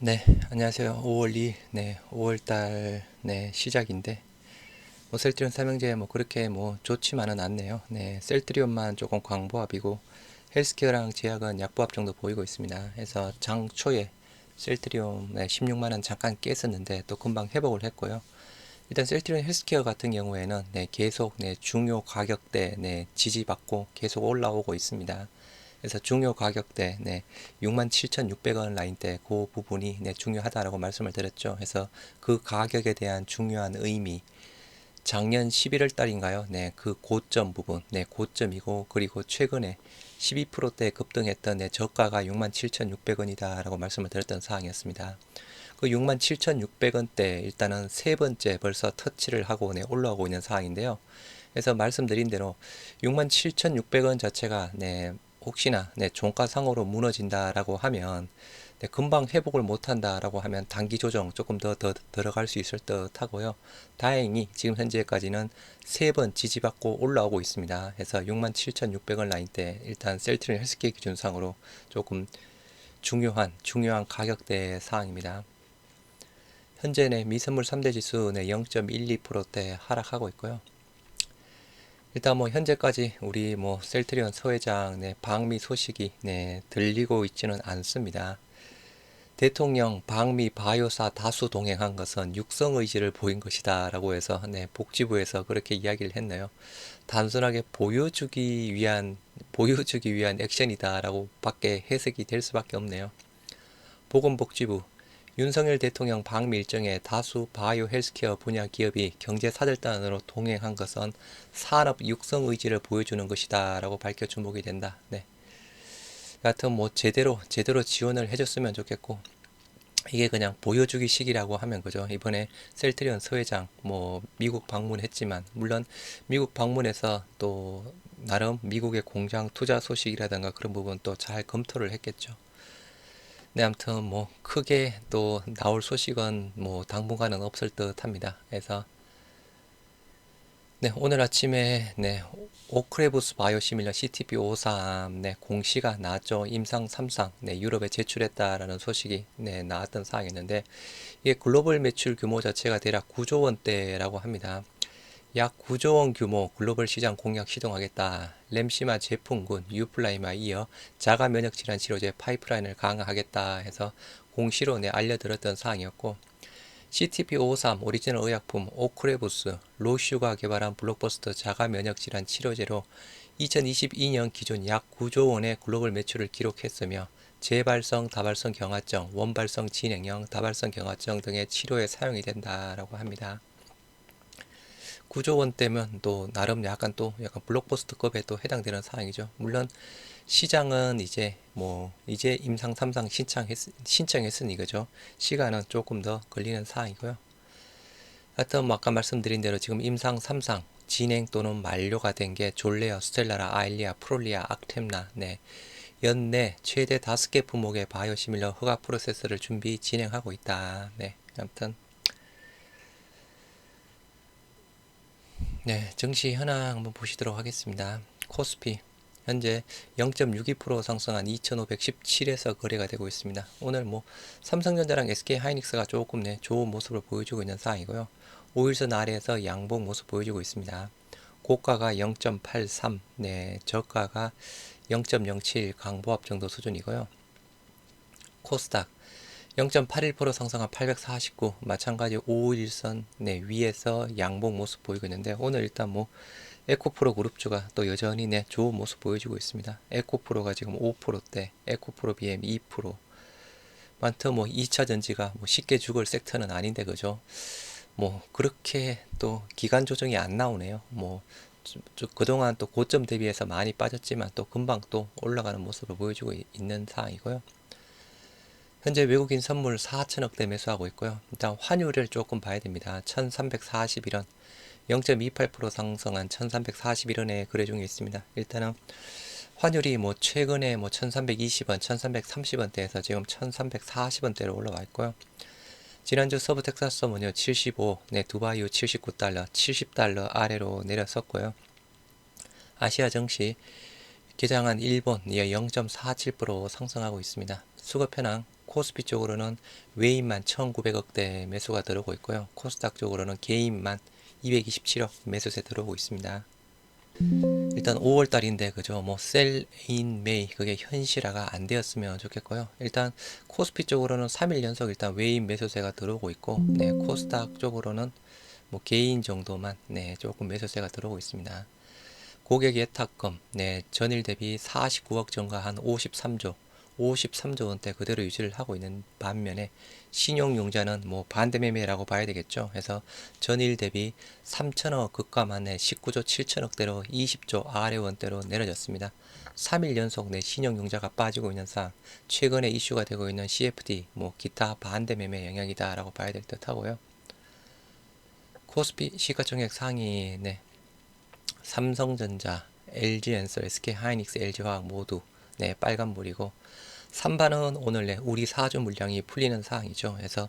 네, 안녕하세요. 5월 2일, 네, 5월 달, 네, 시작인데, 뭐, 셀트리온 삼형제 뭐, 그렇게 뭐, 좋지만은 않네요. 네, 셀트리온만 조금 광보합이고, 헬스케어랑 제약은 약보합 정도 보이고 있습니다. 그래서 장 초에 셀트리온 네, 16만원 잠깐 깼었는데, 또 금방 회복을 했고요. 일단 셀트리온 헬스케어 같은 경우에는, 네, 계속, 네, 중요 가격대, 네, 지지받고 계속 올라오고 있습니다. 그래서 중요 가격대 네, 67,600원 라인대 그 부분이 네, 중요하다라고 말씀을 드렸죠. 그래서 그 가격에 대한 중요한 의미 작년 11월 달인가요? 네, 그 고점 부분, 네, 고점이고 그리고 최근에 12%대 급등했던 네, 저가가 67,600원이다라고 말씀을 드렸던 사항이었습니다. 그 67,600원대 일단은 세 번째 벌써 터치를 하고 네, 올라오고 있는 상황인데요. 그래서 말씀드린 대로 67,600원 자체가 네, 혹시나 네, 종가상으로 무너진다라고 하면 네, 금방 회복을 못한다라고 하면 단기 조정 조금 더, 더 들어갈 수 있을 듯 하고요. 다행히 지금 현재까지는 세 번 지지받고 올라오고 있습니다. 그래서 67,600원 라인대 일단 셀트리 헬스케어 기준상으로 조금 중요한 중요한 가격대 사항입니다. 현재 내 미선물 3대 지수 내 0.12%대 하락하고 있고요. 일단 뭐 현재까지 우리 뭐 셀트리온 서회장 네, 방미 소식이 네, 들리고 있지는 않습니다. 대통령 방미 바이오사 다수 동행한 것은 육성 의지를 보인 것이다 라고 해서 네, 복지부에서 그렇게 이야기를 했네요. 단순하게 보여주기 위한 보여주기 위한 액션이다 라고 밖에 해석이 될 수밖에 없네요. 보건복지부 윤석열 대통령 방미 일정에 다수 바이오 헬스케어 분야 기업이 경제 사절단으로 동행한 것은 산업 육성 의지를 보여주는 것이다 라고 밝혀 주목이 된다. 네. 여하튼 뭐 제대로 제대로 지원을 해줬으면 좋겠고 이게 그냥 보여주기식이라고 하면 그죠. 이번에 셀트리온 서회장 뭐 미국 방문했지만 물론 미국 방문해서 또 나름 미국의 공장 투자 소식이라든가 그런 부분 또 잘 검토를 했겠죠. 네, 아무튼 뭐 크게 또 나올 소식은 뭐 당분간은 없을 듯 합니다. 그래서 네, 오늘 아침에 네, 오크레부스 바이오 시밀러 CTP53 네, 공시가 나왔죠. 임상 3상 네, 유럽에 제출했다라는 소식이 네, 나왔던 사항이었는데 이게 글로벌 매출 규모 자체가 대략 9조 원대라고 합니다. 약 9조 원 규모 글로벌 시장 공략 시동하겠다. 램시마 제품군 유플라이마 이어 자가 면역 질환 치료제 파이프라인을 강화하겠다 해서 공시로 내 알려드렸던 사항이었고 CTP53 오리지널 의약품 오크레부스 로슈가 개발한 블록버스터 자가 면역 질환 치료제로 2022년 기준 약 9조 원의 글로벌 매출을 기록했으며 재발성, 다발성 경화증, 원발성 진행형, 다발성 경화증 등의 치료에 사용이 된다라고 합니다. 9조 원대면 또 나름 약간 또 약간 블록버스터급에 또 해당되는 사항이죠. 물론 시장은 이제 뭐 이제 임상 3상 신청했, 신청했으니 그죠. 시간은 조금 더 걸리는 사항이고요. 하여튼 뭐 아까 말씀드린 대로 지금 임상 3상 진행 또는 만료가 된 게 졸레어, 스텔라라, 아일리아, 프롤리아, 악템나, 네. 연내 최대 5개 품목의 바이오시밀러 허가 프로세스를 준비 진행하고 있다. 네. 아무튼 네, 증시 현황 한번 보시도록 하겠습니다. 코스피 현재 0.62% 상승한 2,517에서 거래가 되고 있습니다. 오늘 뭐 삼성전자랑 SK 하이닉스가 조금 네, 좋은 모습을 보여주고 있는 상황이고요. 5일선 아래에서 양봉 모습 보여주고 있습니다. 고가가 0.83, 네, 저가가 0.07 강보합 정도 수준이고요. 코스닥 0.81% 상승한 849 마찬가지 5일선 네, 위에서 양봉 모습 보이고 있는데 오늘 일단 뭐 에코프로 그룹주가 또 여전히 네, 좋은 모습 보여주고 있습니다. 에코프로가 지금 5%대 에코프로 BM 2% 많든 뭐 2차 전지가 뭐 쉽게 죽을 섹터는 아닌데 그죠 뭐 그렇게 또 기간 조정이 안 나오네요 뭐 그동안 또 고점 대비해서 많이 빠졌지만 또 금방 또 올라가는 모습을 보여주고 있는 상황이고요. 현재 외국인 선물 4천억대 매수하고 있고요. 일단 환율을 조금 봐야 됩니다. 1341원 0.28% 상승한 1341원에 거래 중에 있습니다. 일단은 환율이 뭐 최근에 뭐 1320원, 1330원대에서 지금 1340원대로 올라와 있고요. 지난주 서부 텍사스 서문요 75, 네 두바이유 79달러, 70달러 아래로 내렸었고요. 아시아 증시 개장한 일본 0.47% 상승하고 있습니다. 수급 현황 코스피 쪽으로는 외인만 1900억대 매수가 들어오고 있고요. 코스닥 쪽으로는 개인만 227억 매수세 들어오고 있습니다. 일단 5월 달인데 그죠 뭐 셀인 메이 그게 현실화가 안 되었으면 좋겠고요 일단 코스피 쪽으로는 3일 연속 일단 외인 매수세가 들어오고 있고 네 코스닥 쪽으로는 뭐 개인 정도만 네 조금 매수세가 들어오고 있습니다 고객 예탁금 네 전일 대비 49억 증가한 53조 53조 원대 그대로 유지를 하고 있는 반면에 신용융자는 뭐 반대매매라고 봐야 되겠죠. 그래서 전일 대비 3천억 급감한 해 19조 7천억대로 20조 아래 원대로 내려졌습니다. 3일 연속 내 신용융자가 빠지고 있는 상황, 최근에 이슈가 되고 있는 CFD, 뭐 기타 반대매매 영향이다라고 봐야 될 듯하고요. 코스피 시가총액 상위 네 삼성전자, LG엔서, SK하이닉스, LG화학 모두 네 빨간불이고 3반은 오늘 내 우리 사주 물량이 풀리는 상황이죠. 그래서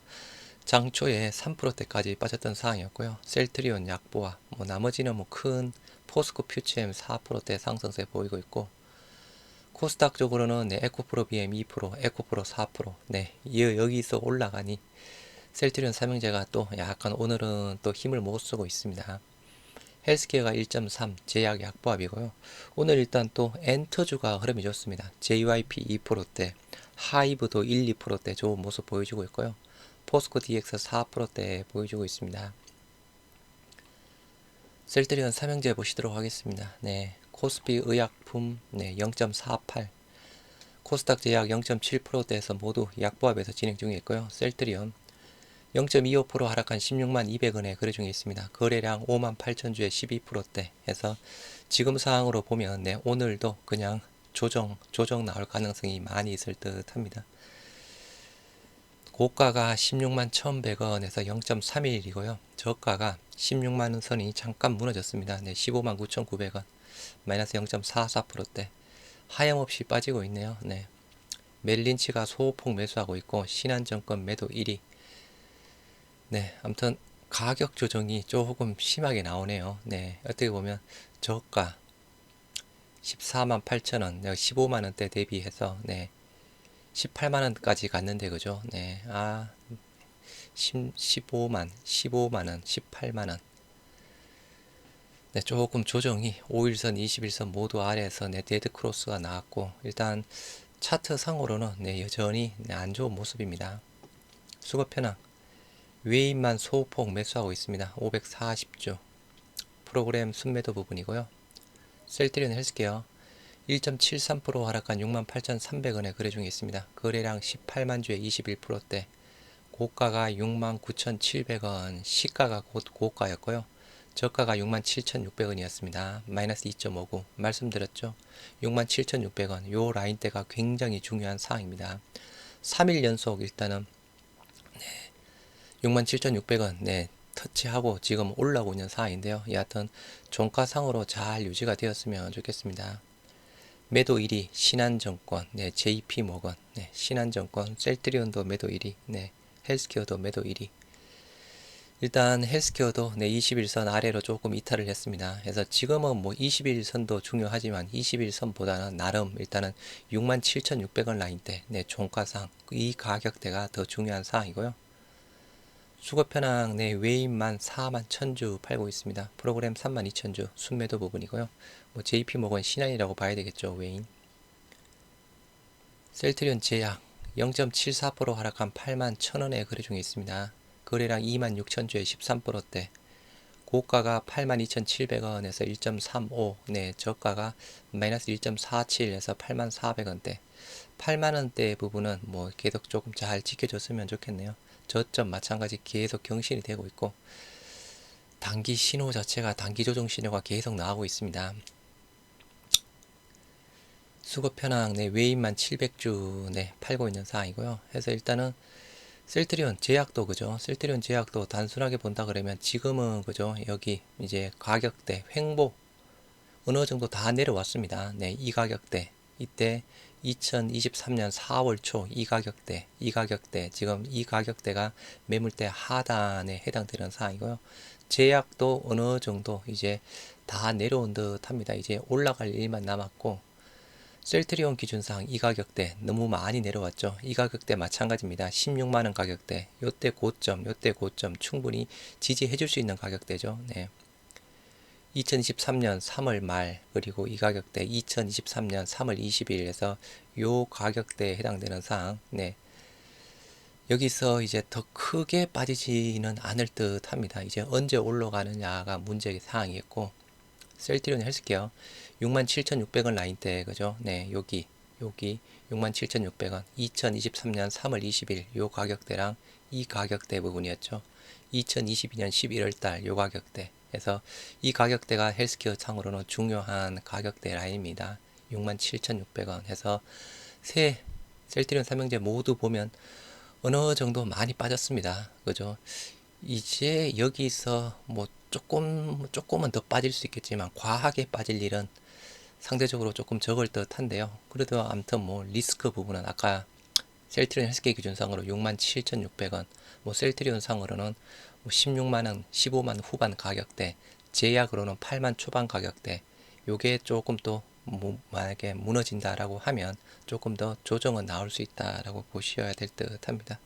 장초에 3%대까지 빠졌던 상황이었고요. 셀트리온 약보와 뭐 나머지는 뭐 큰 포스코 퓨처엠 4%대 상승세 보이고 있고 코스닥 쪽으로는 네, 에코프로 BM 2%, 에코프로 4%, 네, 여기서 올라가니 셀트리온 삼형제가 또 약간 오늘은 또 힘을 못 쓰고 있습니다. 헬스케어가 1.3, 제약 약보합이고요. 오늘 일단 또 엔터주가 흐름이 좋습니다. JYP 2%대, 하이브도 1, 2%대 좋은 모습 보여주고 있고요. 포스코 DX 4%대 보여주고 있습니다. 셀트리온 삼형제 보시도록 하겠습니다. 네, 코스피 의약품 네, 0.48, 코스닥 제약 0.7%대에서 모두 약보합에서 진행 중에 있고요. 셀트리온 0.25% 하락한 16만 200원에 거래 중에 있습니다. 거래량 5만 8천 주에 12%대 해서 지금 상황으로 보면 네, 오늘도 그냥 조정 조정 나올 가능성이 많이 있을 듯 합니다. 고가가 16만 1,100원에서 0.31이고요. 저가가 16만 원 선이 잠깐 무너졌습니다. 네, 15만 9,900원. 마이너스 0.44%대. 하염없이 빠지고 있네요. 네. 멜린치가 소폭 매수하고 있고 신한증권 매도 1위. 네, 아무튼 가격 조정이 조금 심하게 나오네요. 네, 어떻게 보면 저가 14만 8천 원, 15만 원대 대비해서 네, 18만 원까지 갔는데 그죠? 네, 아 15만, 15만 원, 18만 원. 네, 조금 조정이 5일선, 21선 모두 아래에서 네, 데드 크로스가 나왔고 일단 차트 상으로는 네, 여전히 네, 안 좋은 모습입니다. 수거 편향 외인만 소폭 매수하고 있습니다. 540주 프로그램 순매도 부분이고요. 셀트리온 헬스케어 1.73% 하락한 68,300원에 거래 중에 있습니다. 거래량 18만 주에 21%대 고가가 69,700원 시가가 곧 고가였고요. 저가가 67,600원이었습니다. 마이너스 2.59 말씀드렸죠. 67,600원 요 라인대가 굉장히 중요한 사항입니다. 3일 연속 일단은 67,600원 네 터치하고 지금 올라오고 있는 상황인데요. 여하튼 종가상으로 잘 유지가 되었으면 좋겠습니다. 매도 1위 신한증권, 네, JP모건, 네, 신한증권, 셀트리온도 매도 1위, 네, 헬스케어도 매도 1위. 일단 헬스케어도 네, 21선 아래로 조금 이탈을 했습니다. 그래서 지금은 뭐 21선도 중요하지만 21선보다는 나름 일단은 67,600원 라인대, 네, 종가상 이 가격대가 더 중요한 사항이고요. 수거 편항 내 외인만 4만 1000주 팔고 있습니다. 프로그램 3만 2000주 순매도 부분이고요. 뭐 JP 모건 신한이라고 봐야 되겠죠. 외인. 셀트리온 제약 0.74% 하락한 8만 1000원에 거래 중에 있습니다. 거래량 2만 6000주에 13%대. 고가가 82,700원에서 1.35, 네, 저가가 마이너스 1.47에서 84,400원대. 8만원대 부분은 뭐 계속 조금 잘 지켜줬으면 좋겠네요. 저점 마찬가지 계속 경신이 되고 있고 단기 신호 자체가 단기 조정 신호가 계속 나오고 있습니다. 수급 편항 내 외인만 700주 내 팔고 있는 상황이고요. 해서 일단은 셀트리온 제약도 그죠. 셀트리온 제약도 단순하게 본다 그러면 지금은 그죠. 여기 이제 가격대 횡보 어느 정도 다 내려왔습니다. 네, 이 가격대 이때 2023년 4월 초 이 가격대, 이 가격대, 지금 이 가격대가 매물대 하단에 해당되는 사항이고요. 제약도 어느 정도 이제 다 내려온 듯 합니다. 이제 올라갈 일만 남았고, 셀트리온 기준상 이 가격대 너무 많이 내려왔죠. 이 가격대 마찬가지입니다. 16만 원 가격대. 요때 고점, 요때 고점 충분히 지지해 줄 수 있는 가격대죠. 네. 2023년 3월 말 그리고 이 가격대 2023년 3월 20일에서 요 가격대에 해당되는 사항. 네. 여기서 이제 더 크게 빠지지는 않을 듯 합니다. 이제 언제 올라가느냐가 문제 사항이었고 셀트리온 헬스케어 67,600원 라인대 그죠? 네, 여기 여기 67,600원 2023년 3월 20일 요 가격대랑 이 가격대 부분이었죠. 2022년 11월 달 요 가격대 에서 이 가격대가 헬스케어 상으로는 중요한 가격대 라인입니다. 67,600원 해서 세 셀트리온 삼형제 모두 보면 어느 정도 많이 빠졌습니다. 그죠? 이제 여기서 뭐 조금 조금은 더 빠질 수 있겠지만 과하게 빠질 일은 상대적으로 조금 적을 듯한데요. 그래도 아무튼 뭐 리스크 부분은 아까 셀트리온 헬스케 기준상으로 67,600원, 뭐 셀트리온 상으로는 뭐 16만 원, 15만 후반 가격대, 제약으로는 8만 초반 가격대. 요게 조금 또뭐 만약에 무너진다라고 하면 조금 더 조정은 나올 수 있다라고 보셔야 될 듯합니다.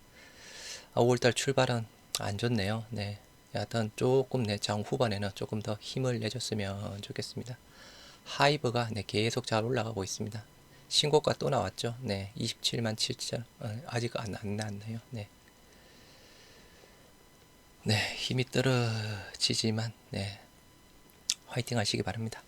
아, 5월달 출발은 안 좋네요. 네. 여하튼 조금 내장 후반에는 조금 더 힘을 내줬으면 좋겠습니다. 하이브가 네, 계속 잘 올라가고 있습니다. 신고가 또 나왔죠. 네, 27만 7천 어, 아직 안, 안 나왔네요. 네. 네, 힘이 떨어지지만 네, 화이팅 하시기 바랍니다.